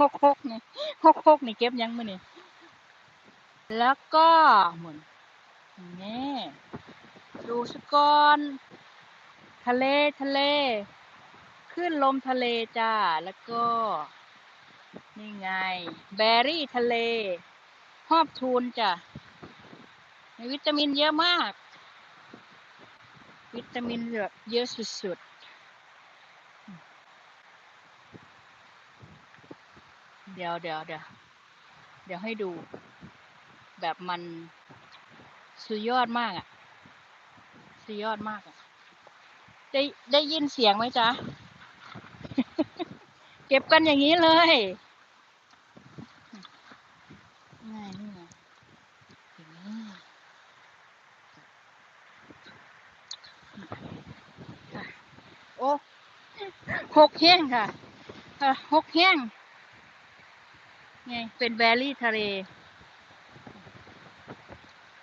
หกหกนี่หกหกนี่เก็บยังมือนี่แล้วก็หมุนนี่ดูสกอนทะเลทะเลขึ้นลมทะเลจ้า แล้วก็ นี่ไง แบรี่ทะเล หอบทูนจ้ะมีวิตามินเยอะมาก วิตามินเยอะสุดๆ เดี๋ยวเดี๋ยวเดี๋ยวเดี๋ยวให้ดู แบบมันสุดยอดมากอะ่ะ สุดยอดมากอะ่ะ ได้ได้ยินเสียงไหมจ๊ะ เก็บกันอย่างนี้เลยนี่ไงนี่ไงอย่างนี้ค่ะโอ้หกแห้งค่ะหกแห้ง ไงเป็นแบรี่ทะเล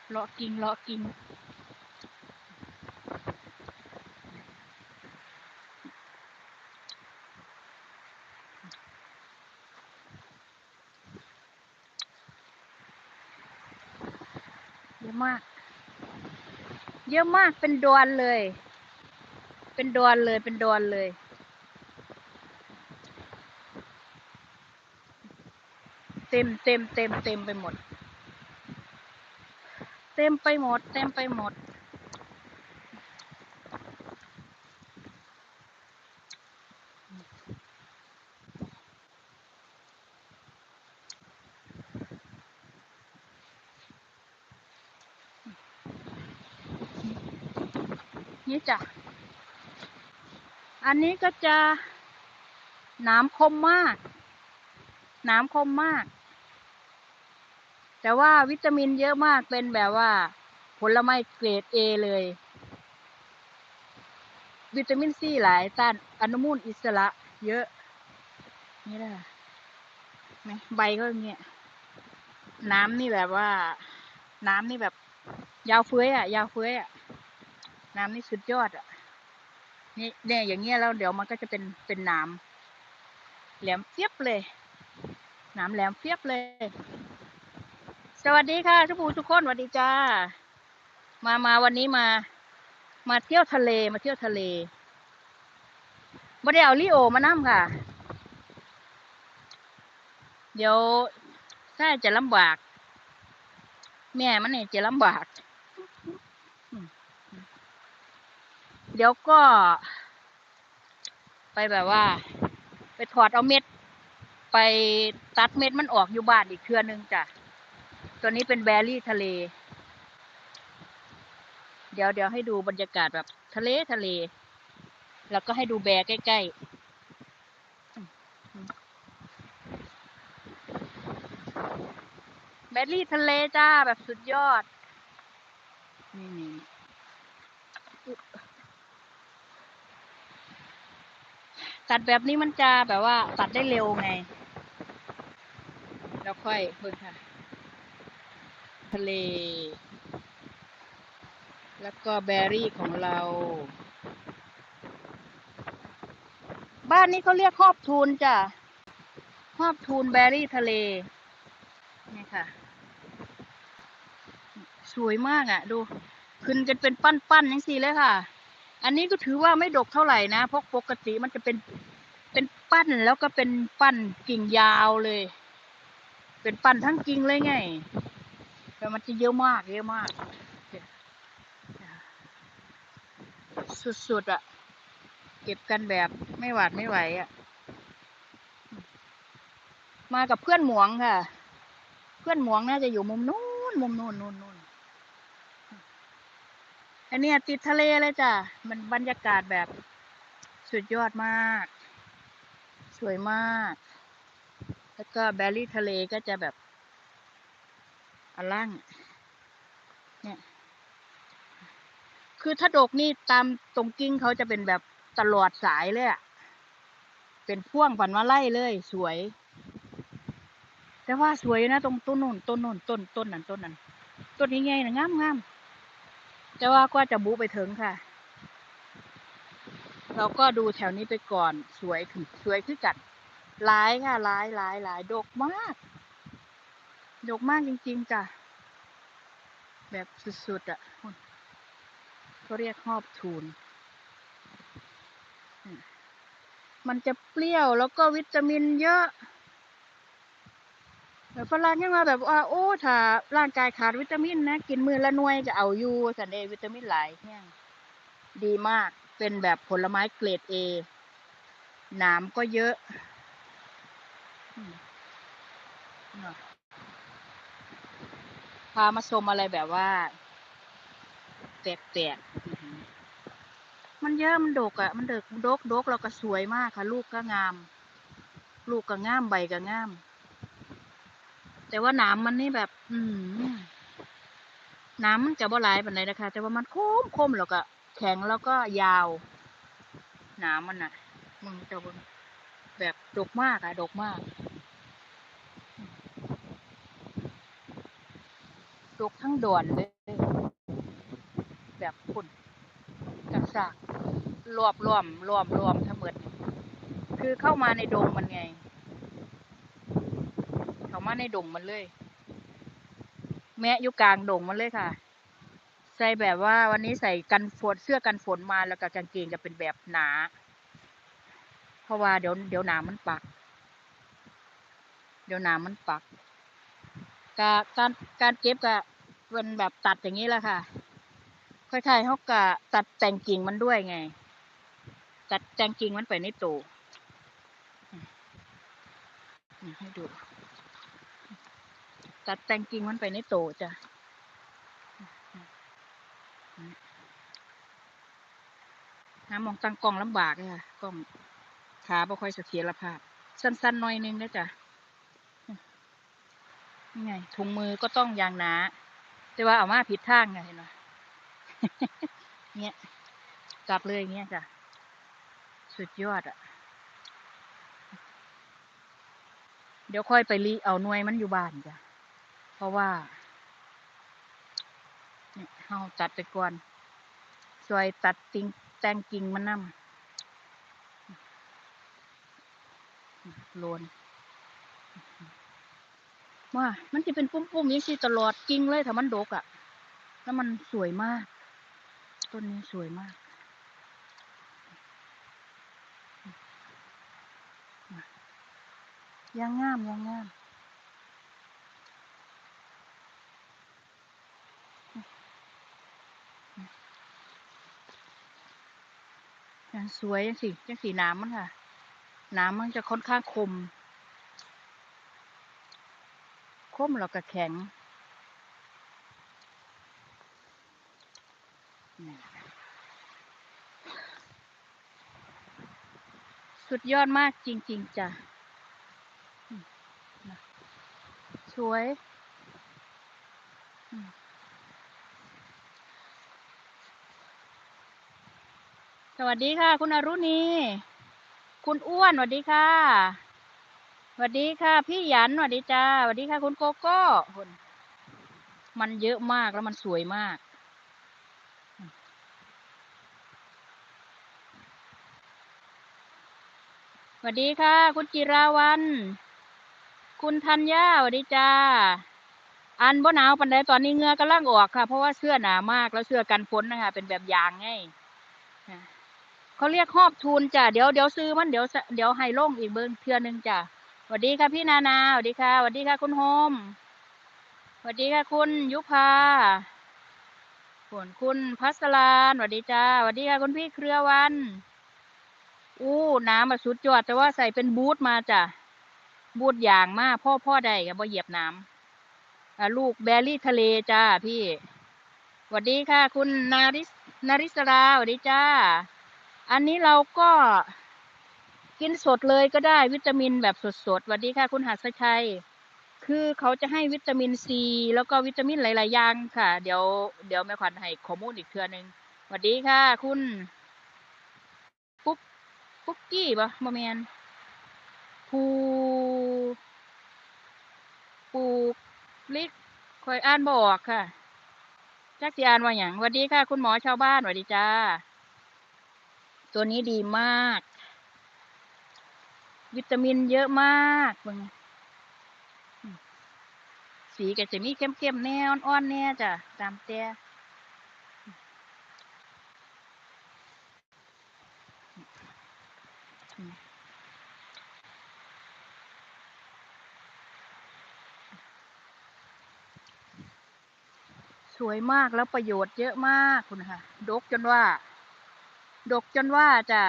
เลาะกิงเลาะกิงเยอะมาก เยอะมากเป็นดวนเลย เป็นดวนเลยเป็นดวนเลย ต็มเต็มเต็มเต็มไปหมด เต็มไปหมด เต็มไปหมด นี่จ้ะ อันนี้ก็จะหนามคมมาก หนามคมมาก แต่ว่าวิตามินเยอะมากเป็นแบบว่า ผลไม้เกรดเอเลย วิตามินซีหลายต้านอนุมูลอิสระ เยอะ นี่แหละไหมใบก็อย่างเงี้ยน้ำนี่แบบว่า น้ำนี่แบบ ยาวเฟ้ยอะ ยาวเฟ้ยอะ น้ำนี่สุดยอดอะ นี่เนี่ยอย่างเงี้ยแล้วเดี๋ยวมันก็จะเป็นเป็นน้ำแหลมเฟียบเลย น้ำแหลมเฟียบเลย สวัสดีค่ะทุกผู้ทุกคนสวัสดีจ้า มามาวันนี้มา มาเที่ยวทะเลมาเที่ยวทะเลไม่ได้เอาลิโอมานั่ค่ะ เดี๋ยวถ้าจะลำบาก แม่มันเนี่ยจะลำบาก เดี๋ยวก็ ไปแบบว่า ไปถอดเอาเม็ด ไปตัดเม็ดมันออกอยู่บ้านอีกเครือหนึงจ้ะ ตัวนี้เป็นแบรี่ทะเล เดี๋ยวเดี๋ยวให้ดูบรรยากาศแบบทะเลทะเล แล้วก็ให้ดูแบร์ใกล้ๆ แบรี่ทะเลจ้าแบบสุดยอด นี่นี่ตัดแบบนี้มันจะแบบว่าตัดได้เร็วไง แล้วค่อยเบิ่งค่ะ ทะเล แล้วก็แบรี่ของเรา บ้านนี้เขาเรียกหอบทูนจ้ะหอบทูนแบรี่ทะเล นี่ค่ะ สวยมากอะ่ะ ดู ขึ้นกันเป็นปั้นๆอย่างสี่เลยค่ะ อันนี้ก็ถือว่าไม่ดกเท่าไหร่นะ เพราะปกติมันจะเป็นเป็นปั้นแล้วก็เป็นปั้นกิ่งยาวเลย เป็นปั้นทั้งกิ่งเลยไง แต่มันจะเยอะมาก เยอะมาก สุดๆอะ่ะ เก็บกันแบบไม่หวาดไม่ไหวอะ่ะ มากับเพื่อนหมวงค่ะ เพื่อนหมวงน่าจะอยู่มุมนู้น มุมนู้นนู้นนู้นอันเนี้ยติดทะเลเลยจ้ะ มันบรรยากาศแบบสุดยอดมาก สวยมาก แล้วก็แบรี่ทะเลก็จะแบบ อล่าง เนี่ย คือถ้าดกนี่ตามตรงกิ้งเขาจะเป็นแบบตลอดสายเลยอะเป็นพ่วงฝันว่าไล่เลย สวย แต่ว่าสวยนะตรงต้นนู่นต้นนู่นต้นต้นนั้นต้นนั้นต้นนี้ไงนะงามงามแต่ว่าก็จะบูไปถึงค่ะ เราก็ดูแถวนี้ไปก่อน สวยคือสวยคือกัดหลายค่ะหลายหลายหลายดกมาก ดกมากจริง ๆจ้ะ แบบสุดๆอะเขาเรียกหอบทูน มันจะเปรี้ยวแล้วก็วิตามินเยอะแต่ฝรั่งยังมาแบบว่าโอ้ถ้าร่างกายขาดวิตามินนะ กินมือละหน่วยจะเอาอยู่สันเดวิตามินหลายเนี่ยดีมากเป็นแบบผลไม้เกรดเอหนามก็เยอะ พามาชมอะไรแบบว่าแปลกๆมันเยอะมันดกอะ่ะ มันเดกดกดกแล้วก็สวยมากค่ะ ลูกก็งาม ลูกก็งามใบก็งาม แต่ว่าหนามมันนี่แบบ อืมน้ำมันจะบ่หลายปานใดนะคะ แต่ว่ามันคมคมแล้วก็ แข็งแล้วก็ยาวหนามมันน่ะ มึงจะเบงแบบดกมากอะดกมาก ดกทั้งด่วนเลย แบบพุ่นกระสากรวบรวมรวมรวมทั้งหมดคือเข้ามาในดงมันไง เข้ามาในดงมันเลย แมะอยู่กลางดงมันเลยค่ะ ใส่แบบว่าวันนี้ใส่กันฝนเสื้อกันฝนมาแล้วก็กางเกงจะเป็นแบบหนา เพราะว่าเดี๋ยวเดี๋ยวหนามันปัก เดี๋ยวหนามันปัก กาการการเก็บก็เป็นแบบตัดอย่างนี้แหละค่ะค่อยๆเขากะตัดแต่งกิ่งมันด้วยไง ตัดแต่งกิ่งมันไปในตู่ให้ดู ตัดแต่งกิ่งมันไปในตู้จ้ะหามองตั้งกล้องลำบากเลยค่ะกล้องขาบ่ค่อยเสถียรภาพ สั้นๆหน่อยนึงนะจ๊ะ ไงถุงมือก็ต้องยางหนา แต่ว่าเอามาผิดทางไงเห็นไหมเนี่ยจับเลยอย่างเงี้ยจ้ะ สุดยอดอะ่ะ เดี๋ยวค่อยไปรีเอาหน่วยมันอยู่บ้านจ้ะ เพราะว่าเนี่ยเฮาจัดไปก่อนซอยตัดติงแตงกิ่งมันนำโลน ว่ามันจะเป็นปุ้มๆอย่างนี้ตลอดกิ่งเลยถ้ามันดกอะ่ะ แล้วมันสวยมาก ต้นนี้สวยมากยังงามยังงามยังสวยยังสียังสีน้ำมันค่ะ น้ำมันจะค่อนข้างคม คมแล้วก็แข็งสุดยอดมากจริง ๆจ้ะสวย สวัสดีค่ะ คุณอรุณี คุณอ้วนสวัสดีค่ะ สวัสดีค่ะ พี่หยันสวัสดีจ้าสวัสดีค่ะ คุณโกโก้คนมันเยอะมากแล้วมันสวยมาก สวัสดีค่ะ คุณจิราวัน คุณธัญญาสวัสดีจ้า อันบ่หนาวปันใดตอนนี้เหงือกำลังออกค่ะ เพราะว่าเสื้อหนามากแล้วเสื้อกันฝนนะคะ เป็นแบบยางไงเขาเรียกหอบทูนจ้ะ เดี๋ยวเดี๋ยวซื้อมันเดี๋ยวเดี๋ยวให้ลงอีกเบิ้งเทือหนึงจ้ะ สวัสดีค่ะพี่นานาสวัสดีค่ะสวัสดีค่ะคุณโฮมสวัสดีค่ะคุณยุพาส่วนคุณพัสรานสวัสดีจ้าสวัสดีค่ะคุณพี่เครือวัน อู้น้ำมาสุดยอดแต่ว่าใส่เป็นบูทมาจ้ะบูทอย่างมากพ่อพ่อได้กับบ่เหยียบน้ำลูกแบรี่ทะเลจ้าพี่สวัสดีค่ะ คุณนาริสนาริสราสวัสดีจ้า อันนี้เราก็ กินสดเลยก็ได้วิตามินแบบสดๆสวัสดีค่ะ คุณหัสชัย คือเขาจะให้วิตามินซี แล้วก็วิตามินหลายๆอย่างค่ะ เดี๋ยวเดี๋ยวแม่ขวัญให้ข้อมูลอีกเทื่อหนึงสวัสดีค่ะ คุณปุ๊กปุ๊กกี้ปะโมเมนภูปูลิกคอยอ่านบอกค่ะจักสิอ่านว่าอย่างสวัสดีค่ะ คุณหมอชาวบ้านสวัสดีจ้า ตัวนี้ดีมาก วิตามินเยอะมากเบิ่งสีก็จะมีเข้มๆแน่อ่อนๆแน่จ้ะตามแต่สวยมากแล้วประโยชน์เยอะมากคุณค่ะ ดกจนว่า ดกจนว่าจ้ะ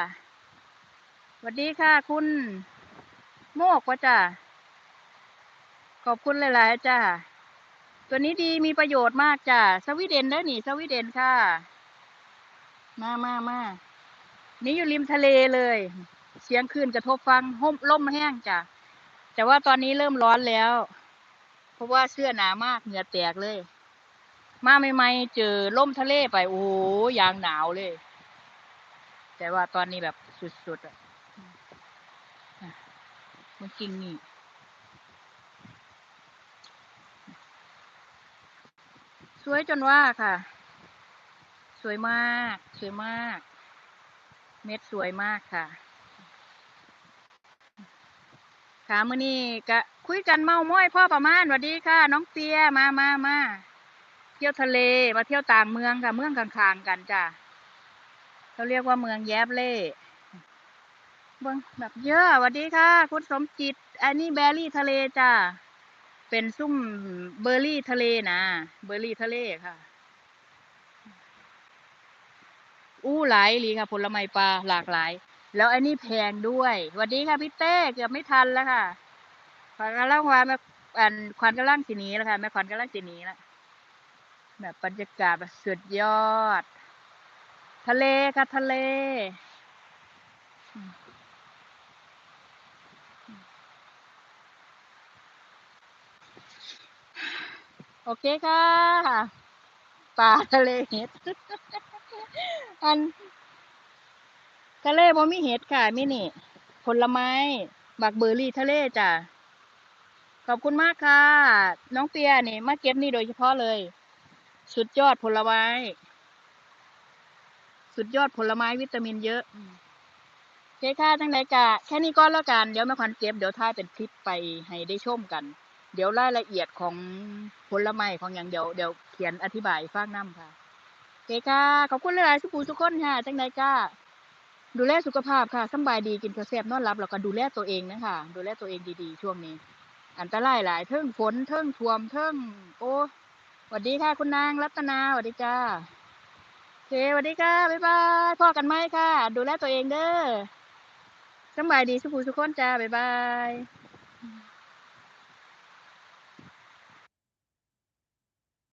สวัสดีค่ะคุณ โมกวะจ้ะขอบคุณหลายๆจ้ะตัวนี้ดีมีประโยชน์มากจ้ะสวีเดนได้อนี่สวีเดนค่ะ มามามานี่อยู่ริมทะเลเลย เสียงคลื่นกระทบฟังห่มล่มแห้งจ้ะแต่ว่าตอนนี้เริ่มร้อนแล้ว เพราะว่าเสื้อหนามากเหงื่อแตกเลย มาใหม่ๆเจอล่มทะเลไปโอ้ยางหนาวเลย แต่ว่าตอนนี้แบบสุดๆอะ มันจริงนี่สวยจนว่าค่ะ สวยมาก สวยมาก เม็ดสวยมากค่ะค่ะมื้อนี้ก็คุยกันเมาม้อยพ่อประมาณสวัสดีค่ะ น้องเปียมามามาเที่ยวทะเลมาเที่ยวต่างเมืองค่ะ เมืองข้างๆกันจ้ะเขาเรียกว่าเมืองแยบเล่ บิ่งแบบเยอะสวัสดีค่ะ คุณสมจิต อันนี้แบอร์รี่ทะเลจ้ะเป็นซุ่มเบอร์รี่ทะเลนะเบอร์รี่ทะเลค่ะ อู้หลายลีค่ะ ผลไม้ปลาหลากหลาย แล้วอันนี้แพงด้วยสวัสดีค่ะพี่เต้เกือบไม่ทันแล้วค่ะขวัญกำลังว่าแม่อันขวัญกำลังสีนี้แล้วค่ะแม่ขวัญกำลังสีนี้แล้วแบบบรรยากาศแบบสุดยอด ทะเลค่ะทะเลอื โอเคค่ะปลาทะเลเห็ด อัน ทะเลบ่มีเห็ดค่ะมินี่ ผลไม้ บักเบอร์รี่ทะเลจ้ะ ขอบคุณมากค่ะ น้องเปียนี่ มาเก็บนี่โดยเฉพาะเลย สุดยอดผลไม้ สุดยอดผลไม้วิตามินเยอะโอเคค่ะจังไดกะแค่นี้ก็แล้วกัน เดี๋ยวแม่ขวัญเก็บ เดี๋ยวถ่ายเป็นคลิปไปให้ได้ชมกัน เดี๋ยวรายละเอียดของผลไม้ของอย่างเดี๋ยวเดี๋ยวเขียนอธิบายฟังน้ำค่ะโอเคค่ะ ขอบคุณหลายๆทุกผู้ทุกคนค่ะจังไดกะดูแลสุขภาพค่ะสบายดีกินข้าวแซบนอนหลับแล้วก็ดูแลตัวเองนะคะดูแลตัวเองดีๆ ช่วงนี้ อันตรายหลายเทิงฝนเทิงท่วมเทิงโอ้สวัสดีค่ะคุณนางรัตนาสวัสดีจ้าเคสวัสดีค่ะบ๊ายบายพ่อกันไหมค่ะ ดูแลตัวเองเด้อสบายดีสุขูสุขคนจ้าบ๊ายบาย